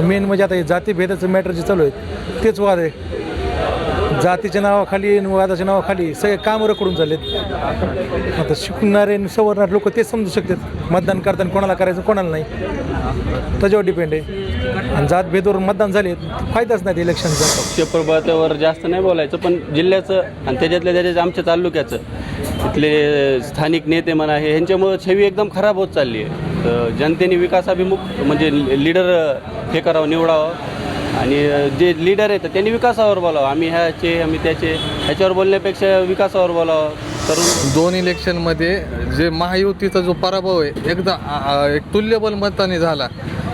आणि मेन म्हणजे आता हे जातीभेदाचं मॅटर जे चालू आहे तेच वाद आहे. जातीच्या नावाखाली आणि वादाच्या नावाखाली सगळे कामं रखडून चाललेत आता शिकणारे आणि सवरणारे लोक तेच समजू शकतात. मतदान करताना कोणाला करायचं कोणाला नाही. त्याच्यावर डिपेंड आहे. आणि जातभेदावर मतदान झाले फायदाच नाही इलेक्शनचा पक्षप्रभातावर जास्त नाही बोलायचं पण जिल्ह्याचं आणि त्याच्यातल्या त्याच्या आमच्या तालुक्याचं इथले स्थानिक नेते म्हणा हे ह्यांच्यामुळं छवी एकदम खराब होत चालली आहे. जनतेने विकासाभिमुख म्हणजे लीडर हे करावं निवडावं. आणि जे लीडर आहेत त्यांनी विकासावर बोलावं. आम्ही ह्याचे आम्ही त्याचे ह्याच्यावर बोलण्यापेक्षा विकासावर बोलावं. तरुण दोन इलेक्शनमध्ये जे महायुतीचा जो पराभव आहे एकदा एक तुल्यबल मताने झाला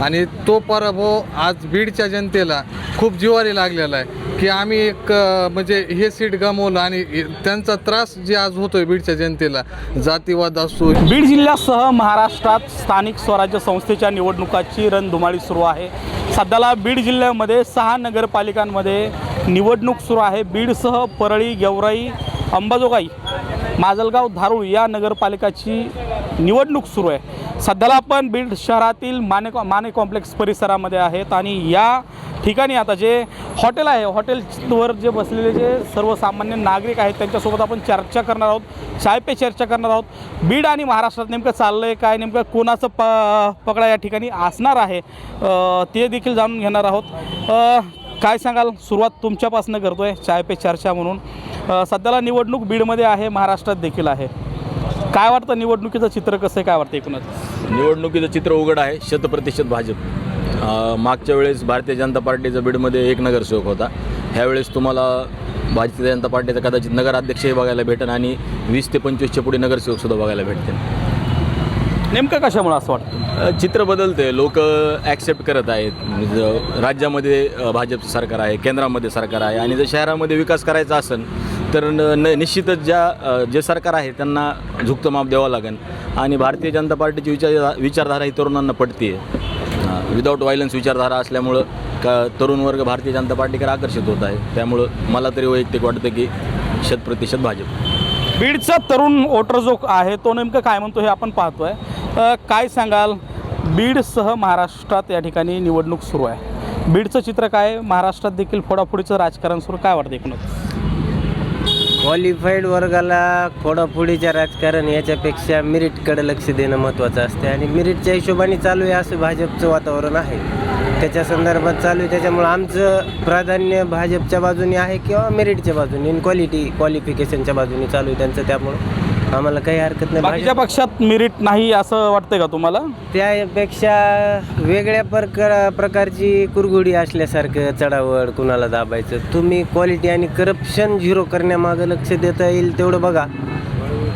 आणि तो पराभव आज बीडच्या जनतेला खूप जिवारी लागलेला आहे की आम्ही एक म्हणजे हे सीट गमावलं आणि त्यांचा त्रास जे आज होतोय बीडच्या जनतेला जातीवाद असतो बीड जिल्ह्यासह महाराष्ट्रात स्थानिक स्वराज्य संस्थेच्या निवडणुकाची रणधुमाळी सुरू आहे. सध्याला बीड जिल्ह्यामध्ये सहा नगरपालिकांमध्ये निवडणूक सुरू आहे. बीडसह परळी गेवराई अंबाजोगाई माजलगाव धारूळ या नगरपालिकाची निवडणूक सुरू आहे. सध्याला आपण बीड शहरातील माने माने कॉम्प्लेक्स परिसरामध्ये आहेत आणि या ठिकाणी आता जे हॉटेल आहे हॉटेलवर जे बसलेले जे सर्वसामान्य नागरिक आहेत त्यांच्यासोबत आपण चर्चा करणार आहोत चाय पे चर्चा करणार आहोत. बीड आणि महाराष्ट्रात नेमकं चाललं आहे काय नेमकं कोणाचं प पकडा या ठिकाणी असणार आहे ते देखील जाणून घेणार आहोत. काय सांगाल? सुरुवात तुमच्यापासून करतो आहे चाय पे चर्चा म्हणून. सध्याला निवडणूक बीडमध्ये आहे महाराष्ट्रात देखील आहे. काय वाटतं निवडणुकीचं चित्र कसं आहे? काय वाटतं एकूणच? निवडणुकीचं चित्र उघड आहे शतप्रतिशत भाजप. मागच्या वेळेस भारतीय जनता पार्टीचा बीडमध्ये एक नगरसेवक होता. ह्यावेळेस तुम्हाला भारतीय जनता पार्टीचा कदाचित नगराध्यक्षही बघायला भेटेल आणि वीस ते पंचवीसच्या पुढे नगरसेवकसुद्धा बघायला भेटतील. नेमकं कशामुळं असं वाटतं? चित्र बदलते लोक ॲक्सेप्ट करत आहेत. म्हणजे राज्यामध्ये भाजपचं सरकार आहे केंद्रामध्ये सरकार आहे. आणि जर शहरामध्ये विकास करायचा असेल तर न न- निश्चितच ज्या जे सरकार आहे त्यांना झुकतं माप द्यावं लागेल. आणि भारतीय जनता पार्टीची विचार विचारधारा ही तरुणांना पडते विदाऊट व्हायलन्स विचारधारा असल्यामुळं का तरुण वर्ग भारतीय जनता पार्टीकडे आकर्षित होत आहे. त्यामुळं मला तरी वैयक्तिक वाटतं की शतप्रतिशत भाजप. बीडचा तरुण वोटर जो आहे तो नेमकं काय म्हणतो हे आपण पाहतोय. आहे काय सांगाल? बीडसह महाराष्ट्रात या ठिकाणी निवडणूक सुरू आहे. बीडचं चित्र काय? महाराष्ट्रात देखील फोडाफोडीचं राजकारण सुरू काय वाटतं एकूणच? क्वालिफाईड वर्गाला फोडाफोडीच्या राजकारण याच्यापेक्षा मिरिटकडे लक्ष देणं महत्त्वाचं असते आणि मिरिटच्या हिशोबाने चालू आहे असं भाजपचं वातावरण आहे. त्याच्या संदर्भात चालू आहे. त्याच्यामुळं आमचं प्राधान्य भाजपच्या बाजूने आहे किंवा मेरिटच्या बाजूने. इन क्वालिटी क्वालिफिकेशनच्या बाजूने चालू आहे त्यांचं त्यामुळं. आम्हाला काही हरकत नाही. बाकीच्या भाजप- पक्षात मेरिट नाही असं वाटतंय का तुम्हाला? त्यापेक्षा वेगळ्या प्रकार प्रकारची कुरघोडी असल्यासारखं चढावड कुणाला दाबायचं? तुम्ही क्वालिटी आणि करप्शन झिरो करण्यामागं लक्ष देता येईल तेवढं बघा.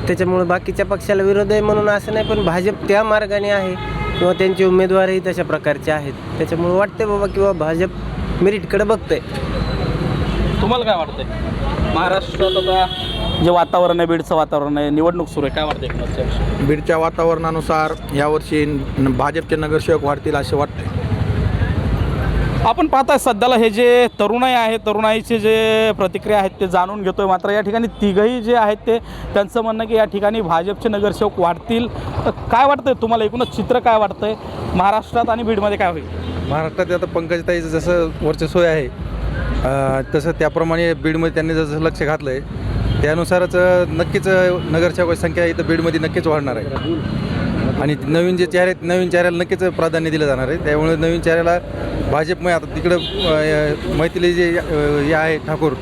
त्याच्यामुळे बाकीच्या पक्षाला विरोध आहे म्हणून असं नाही पण भाजप त्या मार्गाने आहे किंवा त्यांचे उमेदवारही तशा प्रकारचे आहेत. त्याच्यामुळे वाटते बाबा किंवा भाजप मेरिटकडे बघतंय. तुम्हाला काय वाटतंय? महाराष्ट्रात आता जे वातावरण आहे बीडचं वातावरण आहे निवडणूक सुरू आहे. काय वाटतं बीडच्या वातावरणानुसार यावर्षी न- भाजपचे नगरसेवक वाढतील असे वाटते. आपण पाहताय सध्याला हे जे तरुणाई आहे तरुणाईचे जे प्रतिक्रिया आहेत ते जाणून घेतोय. मात्र या ठिकाणी तिघही जे आहेत ते त्यांचं म्हणणं की या ठिकाणी भाजपचे नगरसेवक वाढतील. तर काय वाटतंय तुम्हाला? एकूणच चित्र काय वाटतंय? महाराष्ट्रात आणि बीडमध्ये काय होईल? महाराष्ट्रात आता पंकजताईचं जसं वर्चस्व आहे अं, तसं त्याप्रमाणे बीडमध्ये त्यांनी जसं लक्ष घातलं आहे त्यानुसारच नक्कीच नगरसेवक संख्या इथं बीडमध्ये नक्कीच वाढणार आहे. आणि नवीन जे चेहरे आहेत नवीन चेहऱ्याला नक्कीच प्राधान्य दिलं जाणार आहे. त्यामुळे नवीन चेहऱ्याला भाजपमुळे आता तिकडं मैथिली जे हे आहे ठाकूर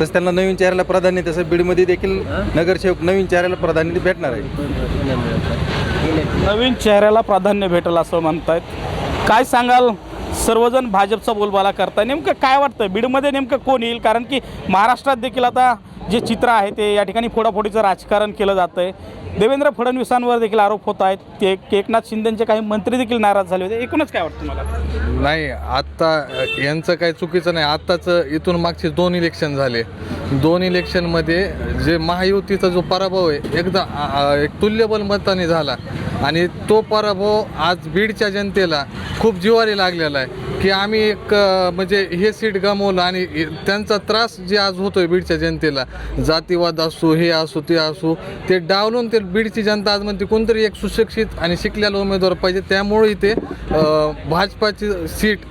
तसं त्यांना नवीन चेहऱ्याला प्राधान्य तसं बीडमध्ये देखील नगरसेवक नवीन चेहऱ्याला प्राधान्य भेटणार आहे. नवीन चेहऱ्याला प्राधान्य भेटेल असं म्हणतायत. काय सांगाल? सर्वजण भाजपचा बोलबाला करताय. नेमकं काय वाटतं बीडमध्ये नेमकं कोण येईल? कारण की महाराष्ट्रात देखील आता जे चित्र आहे ते या ठिकाणी फोडाफोडीचं राजकारण केलं जातं आहे देवेंद्र फडणवीसांवर देखील आरोप होत आहेत. ते एकनाथ शिंदेचे काही मंत्री देखील नाराज झाले होते. एकूणच काय वाटतं मला नाही आत्ता यांचं काही चुकीचं नाही. आत्ताचं इथून मागचे दोन इलेक्शन झाले. दोन इलेक्शनमध्ये जे महायुतीचा जो पराभव आहे एकदा एक तुल्यबल मताने झाला. आणि तो पराभव आज बीडच्या जनतेला खूप जिवारी लागलेला आहे. की आम्ही एक म्हणजे हे सीट गमावलं आणि त्यांचा त्रास जे आज होतोय बीडच्या जनतेला जातीवाद असो हे असो ते असो ते डावलून ते बीडची जनता आज म्हणते कोणतरी एक सुशिक्षित आणि शिकलेला उमेदवार पाहिजे. त्यामुळे इथे भाजपाची सीट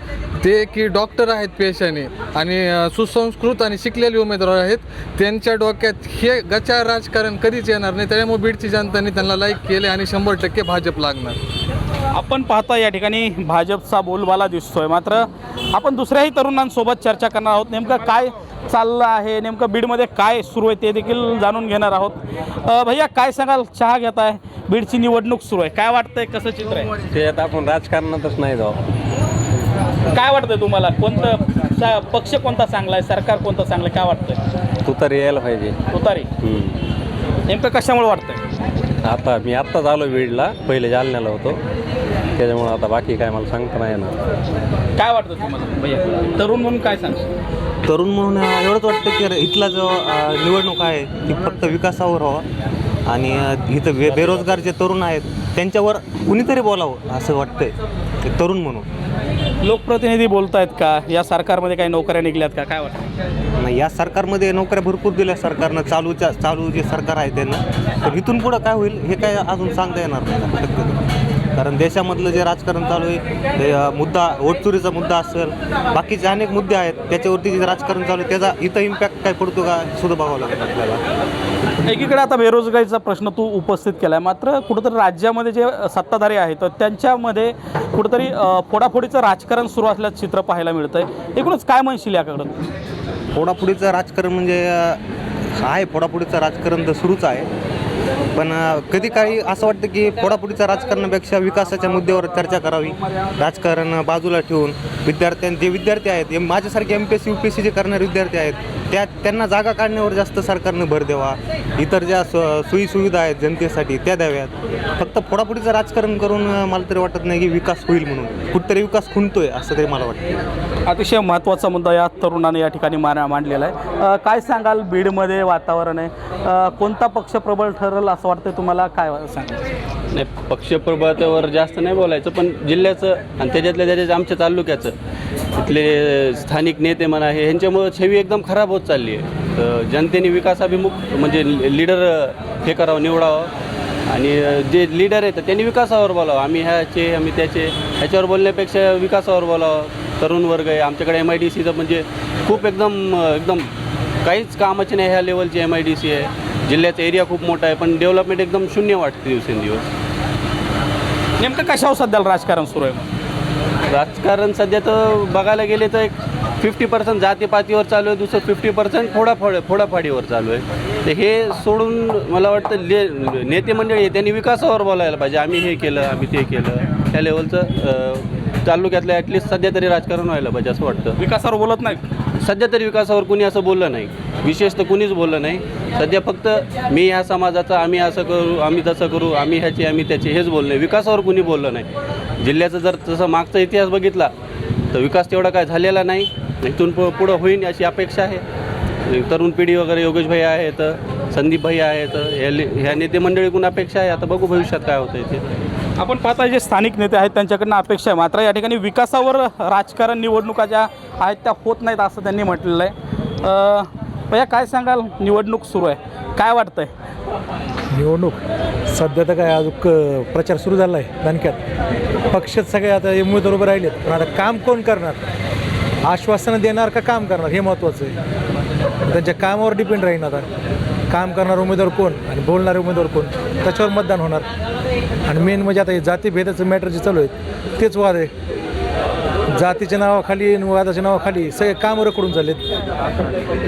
ते की डॉक्टर आहेत पेशाने आणि सुसंस्कृत आणि शिकलेले उमेदवार आहेत. त्यांच्या डोक्यात हे गचा राजकारण कधीच येणार नाही. त्यामुळे बीडची जनताने त्यांना लाईक केले आणि शंभर टक्के भाजप लागणार. आपण पाहता या ठिकाणी भाजपचा बोलबाला दिसतोय. मात्र आपण दुसऱ्याही तरुणांसोबत चर्चा करणार आहोत. नेमकं काय चाललं आहे? नेमकं बीडमध्ये काय सुरू आहे ते देखील जाणून घेणार आहोत. भैया काय सांगाल? चहा घेत आहे बीडची निवडणूक सुरू आहे. काय वाटतंय? कसं चित्र आहे? ते आता आपण राजकारणातच नाही जाऊ. काय वाटतंय तुम्हाला? कोणतं पक्ष कोणता चांगला आहे? सरकार कोणतं चांगलं काय वाटतंय? तू तर यायला पाहिजे. तुतारी. नेमकं कशामुळे वाटतंय? आता मी आत्ताच आलो बीडला. पहिले जालन्याला होतो. त्याच्यामुळं आता बाकी काय मला सांगता नाही येणार. काय वाटतं तुम्हाला? भैया तरुण म्हणून काय सांग तरुण म्हणून एवढंच वाटतं की इथला जो अ, निवडणूक आहे ती फक्त विकासावर व्हावा. आणि अ, इथं बे बेरोजगार जे तरुण आहेत त्यांच्यावर कुणीतरी बोलावं असं वाटतंय. एक तरुण म्हणून. लोकप्रतिनिधी बोलत आहेत का? या सरकारमध्ये काही नोकऱ्या निघल्यात का? काय वाटतं? नाही या सरकारमध्ये नोकऱ्या भरपूर दिल्या सरकारनं. चालूच्या चालू जे सरकार आहे त्यांना. तर इथून पुढं काय होईल हे काय अजून सांगता येणार नाही. शक्यतो. कारण देशामधलं जे राजकारण चालू आहे ते मुद्दा वोटचोरीचा मुद्दा असेल बाकीचे अनेक मुद्दे आहेत त्याच्यावरती जे राजकारण चालू आहे त्याचा इथं इम्पॅक्ट काय पडतो का सुद्धा बघावं लागेल आपल्याला. एकीकडे आता बेरोजगारीचा प्रश्न तू उपस्थित केला आहे मात्र कुठंतरी राज्यामध्ये जे सत्ताधारी आहेत त्यांच्यामध्ये कुठंतरी फोडाफोडीचं राजकारण सुरू असल्याचं चित्र पाहायला मिळतं आहे एकूणच काय म्हणशील याकडं? फोडाफोडीचं राजकारण म्हणजे आहे. फोडाफोडीचं राजकारण तर सुरूच आहे. पण कधी काही असं वाटतं की फोडाफोडीच्या राजकारणापेक्षा विकासाच्या मुद्द्यावर चर्चा करावी. राजकारण बाजूला ठेवून विद्यार्थ्यां जे विद्यार्थी आहेत माझ्यासारखे M P S C U P S C जे करणारे विद्यार्थी आहेत त्या त्यांना जागा काढण्यावर जास्त सरकारनं भर द्यावा. इतर ज्या सोयी सोयीसुविधा आहेत जनतेसाठी त्या द्याव्यात. फक्त फोडाफोडीचं राजकारण करून मला तरी वाटत नाही की विकास होईल म्हणून. कुठतरी विकास खुंटतोय असं तरी मला वाटतं. अतिशय महत्त्वाचा मुद्दा या तरुणाने या ठिकाणी मा मांडलेला आहे. काय सांगाल? बीडमध्ये वातावरण आहे. कोणता पक्ष प्रबळ ठर ठरेल असं वाटतं तुम्हाला? काय सांगाल? नाही पक्षप्रभातावर जास्त नाही बोलायचं पण जिल्ह्याचं आणि त्याच्यातल्या त्याच्या आमच्या तालुक्याचं इथले स्थानिक नेते म्हणा हे ह्यांच्यामुळं छवी एकदम खराब होत चालली आहे. तर जनतेने विकासाभिमुख म्हणजे लीडर हे करावं निवडावं. आणि जे लीडर आहेत त्यांनी विकासावर बोलावं. आम्ही ह्याचे आम्ही त्याचे ह्याच्यावर बोलण्यापेक्षा विकासावर बोलावं. तरुण वर्ग आहे आमच्याकडे एम आय डी सीचं म्हणजे खूप एकदम एकदम काहीच कामाचे नाही ह्या लेवलची एम आय डी सी आहे. जिल्ह्याचा एरिया खूप मोठा आहे पण डेव्हलपमेंट एकदम शून्य वाटते दिवसेंदिवस. नेमकं कशावर सध्याला राजकारण सुरू आहे राजकारण सध्या तर बघायला गेले तर एक फिफ्टी पर्सेंट जातीपातीवर चालू आहे दुसरं फिफ्टी पर्सेंट फोडाफोड फोडाफाडीवर चालू आहे. तर हे सोडून मला वाटतं ले नेते मंडळी त्यांनी विकासावर बोलायला पाहिजे. आम्ही हे केलं आम्ही ते केलं. त्या लेवलचं तालुक्यातलं ॲटलिस्ट सध्या तरी राजकारण व्हायला पाहिजे असं वाटतं. विकासावर बोलत नाही सध्या तरी विकासावर कुणी असं बोललं नाही. विशेष तर कुणीच बोललं नाही. सध्या फक्त मी ह्या समाजाचं आम्ही असं करू आम्ही तसं करू आम्ही ह्याची आम्ही त्याचे हेच बोलणे विकासावर कुणी बोललं नाही. जिल्ह्याचा जर तसं मागचा इतिहास बघितला तर विकास तेवढा काय झालेला नाही. इथून पु पुढं होईल अशी अपेक्षा आहे. तरुण पिढी वगैरे योगेश भाई आहेत संदीप भाई आहेत ह्या ह्या नेते मंडळीकडून अपेक्षा आहे. आता बघू भविष्यात काय होतं इथे आपण पाहता जे स्थानिक नेते आहेत त्यांच्याकडनं अपेक्षा आहे. मात्र या ठिकाणी विकासावर राजकारण निवडणुका ज्या आहेत त्या होत नाहीत असं त्यांनी म्हटलेलं आहे. भैया काय सांगाल? निवडणूक सुरू आहे. काय वाटतंय? निवडणूक? सध्या तर काय अजून क- प्रचार सुरू झाला आहे दणक्यात. पक्षात सगळे आता उमेदवार उभे राहिलेत. पण आता काम कोण करणार? आश्वासनं देणार का काम करणार? हे महत्त्वाचं आहे. त्यांच्या कामावर डिपेंड राहील आता. काम करणार उमेदवार कोण आणि बोलणारे उमेदवार कोण? त्याच्यावर मतदान होणार. आणि मेन म्हणजे आता हे जातीभेदाचं मॅटर जे चालू आहे तेच वाद आहे. जातीच्या नावाखाली आणि वादाच्या नावाखाली सगळे कामं रखडून झालेत.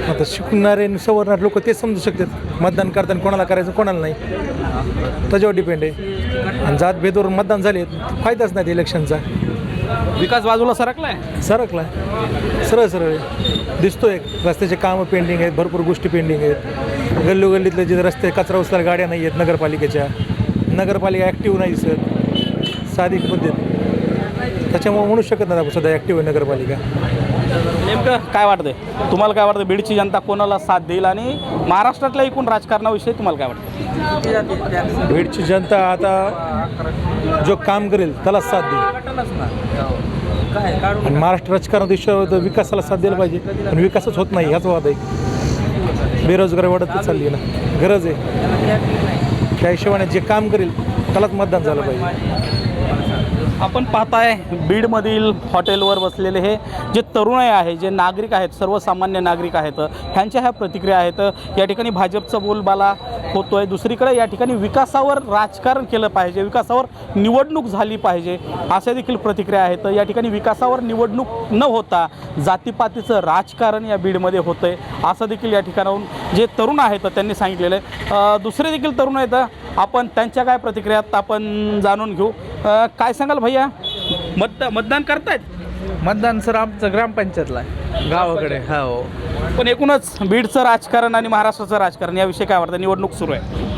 आता शिकणारे आणि सवरणारे लोक तेच समजू शकतात. मतदान करताना कोणाला करायचं कोणाला नाही. त्याच्यावर डिपेंड आहे. आणि जात भेदवर मतदान झाले फायदाच नाही इलेक्शनचा विकास बाजूला सरकलाय? सरकला सरळ सरळ आहे. दिसतोय रस्त्याचे कामं पेंडिंग आहेत भरपूर गोष्टी पेंडिंग आहेत. गल्लोगल्लीतले जे रस्ते कचरा उचलायला गाड्या नाही आहेत नगरपालिकेच्या. नगरपालिका ॲक्टिव्ह नाही दिसत. साधी पद्धत. त्याच्यामुळे म्हणू शकत नाही आपण सध्या ॲक्टिव्ह आहे नगरपालिका. नेमकं काय वाटतंय? तुम्हाला काय वाटतं बीडची जनता कोणाला साथ देईल आणि महाराष्ट्रातल्या एकूण राजकारणाविषयी तुम्हाला काय वाटतं बीडची जनता आता जो काम करेल त्याला साथ देईल. आणि महाराष्ट्र राजकारणात विश्व विकासाला साथ द्यायला पाहिजे. पण विकासच होत नाही ह्याच वाद आहे. बेरोजगारी वाढत चालली ना. गरज आहे. त्या हिशोबाने जे काम करेल त्यालाच मतदान झालं पाहिजे. आपण पाहताय बीडमधील हॉटेलवर बसलेले हे जे तरुण आहे जे नागरिक आहेत सर्वसामान्य नागरिक आहेत ह्यांच्या ह्या प्रतिक्रिया आहेत. या ठिकाणी भाजपचा बोलबाला होतोय. दुसरीकडे या ठिकाणी विकासावर राजकारण केलं पाहिजे विकासावर निवडणूक झाली पाहिजे अशा देखील प्रतिक्रिया आहेत. या ठिकाणी विकासावर निवडणूक न होता जातीपातीचं राजकारण या बीडमध्ये होतंय असं देखील या ठिकाणाहून जे तरुण आहेत त्यांनी सांगितलेलं आहे. दुसरे देखील तरुण आहेत. आपण त्यांच्या काय प्रतिक्रिया आपण जाणून घेऊ. अ, काय सांगाल भैया? मत मतदान करतायत? मतदान सर आमचं ग्रामपंचायतला आहे. गावाकडे हो. पण एकूणच बीडचं राजकारण आणि महाराष्ट्राचं राजकारण याविषयी काय वाटतं? निवडणूक सुरू आहे.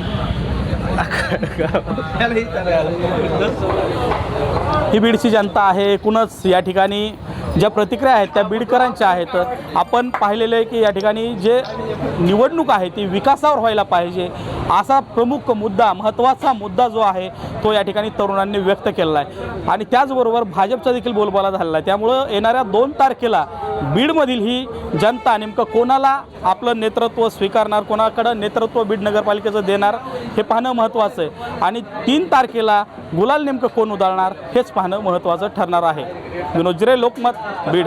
ही बीडची जनता आहे एकूणच. या ठिकाणी ज्या प्रतिक्रिया आहेत त्या बीडकरांच्या आहेत आपण पाहिलेलं आहे की या ठिकाणी जे निवडणूक आहे ती विकासावर व्हायला पाहिजे. असा प्रमुख मुद्दा महत्त्वाचा मुद्दा जो आहे तो या ठिकाणी तरुणांनी व्यक्त केलेला आहे. आणि त्याचबरोबर भाजपचा देखील बोलबाला झालेला आहे. त्यामुळं येणाऱ्या दोन तारखेला बीडमधील ही जनता नेमकं कोणाला आपलं नेतृत्व स्वीकारणार कोणाकडं नेतृत्व बीड नगरपालिकेचं देणार हे पाहणं महत्त्वाचं आहे. आणि तीन तारखेला गुलाल नेमकं कोण उधळणार? हेच पाहणं महत्त्वाचं ठरणार आहे. विनोद जिरे लोकमत बीड.